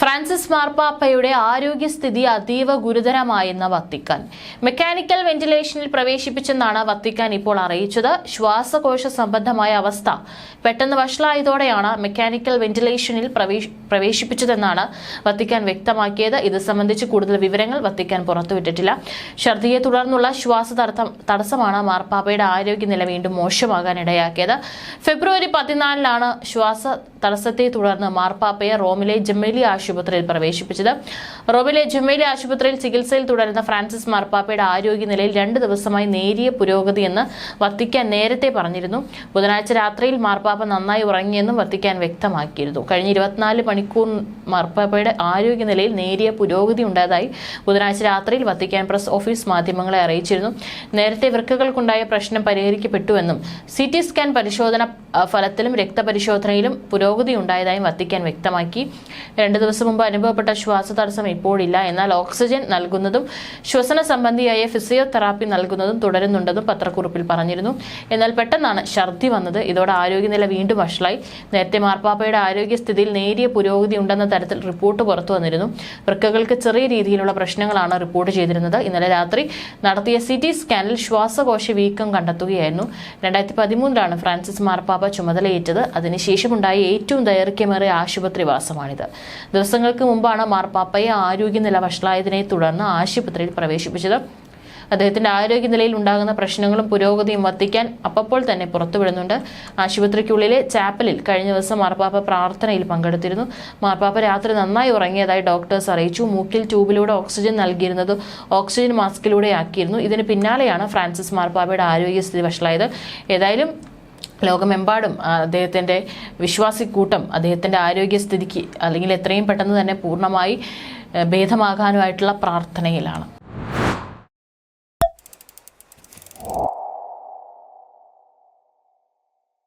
Francis മാർപ്പാപ്പയുടെ ആരോഗ്യസ്ഥിതി അതീവ ഗുരുതരമായെന്ന വത്തിക്കാൻ. മെക്കാനിക്കൽ വെന്റിലേഷനിൽ പ്രവേശിപ്പിച്ചെന്നാണ് വത്തിക്കാൻ ഇപ്പോൾ അറിയിച്ചത്. ശ്വാസകോശ സംബന്ധമായ അവസ്ഥ പെട്ടെന്ന് വഷളായതോടെയാണ് മെക്കാനിക്കൽ വെന്റിലേഷനിൽ പ്രവേശിപ്പിച്ചതെന്നാണ് വത്തിക്കാൻ വ്യക്തമാക്കിയത്. ഇത് സംബന്ധിച്ച് കൂടുതൽ വിവരങ്ങൾ വത്തിക്കാൻ പുറത്തുവിട്ടിട്ടില്ല. ഛർദിയെ തുടർന്നുള്ള ശ്വാസ തടസ്സമാണ് മാർപ്പാപ്പയുടെ ആരോഗ്യനില വീണ്ടും മോശമാകാൻ ഇടയാക്കിയത് ഫെബ്രുവരി പതിനാലിനാണ് ശ്വാസ തടസ്സത്തെ തുടർന്ന് മാർപ്പാപ്പയെ റോമിലെ ജമേലി ആശുപത്രിയിൽ പ്രവേശിപ്പിച്ചത്. റോമിലെ ജുമ്മയിലെ ആശുപത്രിയിൽ ചികിത്സയിൽ തുടരുന്ന ഫ്രാൻസിസ് മാർപ്പാപ്പയുടെ ആരോഗ്യനിലയിൽ രണ്ട് ദിവസമായി നേരിയ പുരോഗതിയെന്ന് വത്തിക്കാൻ നേരത്തെ പറഞ്ഞിരുന്നു. ബുധനാഴ്ച രാത്രിയിൽ മാർപ്പാപ്പ നന്നായി ഉറങ്ങിയെന്നും വത്തിക്കാൻ വ്യക്തമാക്കിയിരുന്നു. കഴിഞ്ഞ ഇരുപത്തിനാല് മണിക്കൂർ മാർപ്പാപ്പയുടെ ആരോഗ്യനിലയിൽ നേരിയ പുരോഗതി ഉണ്ടായതായി ബുധനാഴ്ച രാത്രിയിൽ വത്തിക്കാൻ പ്രസ് ഓഫീസ് മാധ്യമങ്ങളെ അറിയിച്ചിരുന്നു. നേരത്തെ വൃക്കകൾക്കുണ്ടായ പ്രശ്നം പരിഹരിക്കപ്പെട്ടുവെന്നും സി ടി സ്കാൻ പരിശോധന ഫലത്തിലും രക്തപരിശോധനയിലും പുരോഗതി ഉണ്ടായതായും വത്തിക്കാൻ വ്യക്തമാക്കി. രണ്ട് മുമ്പ് അനുഭവപ്പെട്ട ശ്വാസതടസ്സം ഇപ്പോഴില്ല. എന്നാൽ ഓക്സിജൻ നൽകുന്നതും ശ്വസന സംബന്ധിയായ ഫിസിയോതെറാപ്പി നൽകുന്നതും തുടരുന്നുണ്ടെന്നും പത്രക്കുറിപ്പിൽ പറഞ്ഞിരുന്നു. എന്നാൽ പെട്ടെന്നാണ് ഛർദി വന്നത്. ഇതോടെ ആരോഗ്യനില വീണ്ടും വഷളായി. നേരത്തെ മാർപ്പാപ്പയുടെ ആരോഗ്യസ്ഥിതിയിൽ നേരിയ പുരോഗതി ഉണ്ടെന്ന തരത്തിൽ റിപ്പോർട്ട് പുറത്തു വന്നിരുന്നു. വൃക്കകൾക്ക് ചെറിയ രീതിയിലുള്ള പ്രശ്നങ്ങളാണ് റിപ്പോർട്ട് ചെയ്തിരുന്നത്. ഇന്നലെ രാത്രി നടത്തിയ സി ടി സ്കാനിൽ ശ്വാസകോശ വീക്കം കണ്ടെത്തുകയായിരുന്നു. രണ്ടായിരത്തി പതിമൂന്നിലാണ് ഫ്രാൻസിസ് മാർപ്പാപ്പ ചുമതലയേറ്റത്. അതിനുശേഷമുണ്ടായ ഏറ്റവും ദൈർഘ്യമേറിയ ആശുപത്രിവാസമാണിത്. ദിവസങ്ങൾക്ക് മുമ്പാണ് മാർപ്പാപ്പയെ ആരോഗ്യനില വഷളായതിനെ തുടർന്ന് ആശുപത്രിയിൽ പ്രവേശിപ്പിച്ചത്. അദ്ദേഹത്തിന്റെ ആരോഗ്യനിലയിൽ ഉണ്ടാകുന്ന പ്രശ്നങ്ങളും പുരോഗതിയും വത്തിക്കാൻ അപ്പപ്പോൾ തന്നെ പുറത്തുവിടുന്നുണ്ട്. ആശുപത്രിക്കുള്ളിലെ ചാപ്പലിൽ കഴിഞ്ഞ ദിവസം മാർപ്പാപ്പ പ്രാർത്ഥനയിൽ പങ്കെടുത്തിരുന്നു. മാർപ്പാപ്പ രാത്രി നന്നായി ഉറങ്ങിയതായി ഡോക്ടേഴ്സ് അറിയിച്ചു. മൂക്കിൽ ട്യൂബിലൂടെ ഓക്സിജൻ നൽകിയിരുന്നത് ഓക്സിജൻ മാസ്കിലൂടെ ആക്കിയിരുന്നു ഇതിന് പിന്നാലെയാണ് ഫ്രാൻസിസ് മാർപ്പാപ്പയുടെ ആരോഗ്യസ്ഥിതി വഷളായത്. ഏതായാലും ലോകമെമ്പാടും അദ്ദേഹത്തിന്റെ വിശ്വാസിക്കൂട്ടം അദ്ദേഹത്തിന്റെ ആരോഗ്യസ്ഥിതിക്ക് അല്ലെങ്കിൽ എത്രയും പെട്ടെന്ന് തന്നെ പൂർണമായി ഭേദമാകാനുമായിട്ടുള്ള പ്രാർത്ഥനയിലാണ്.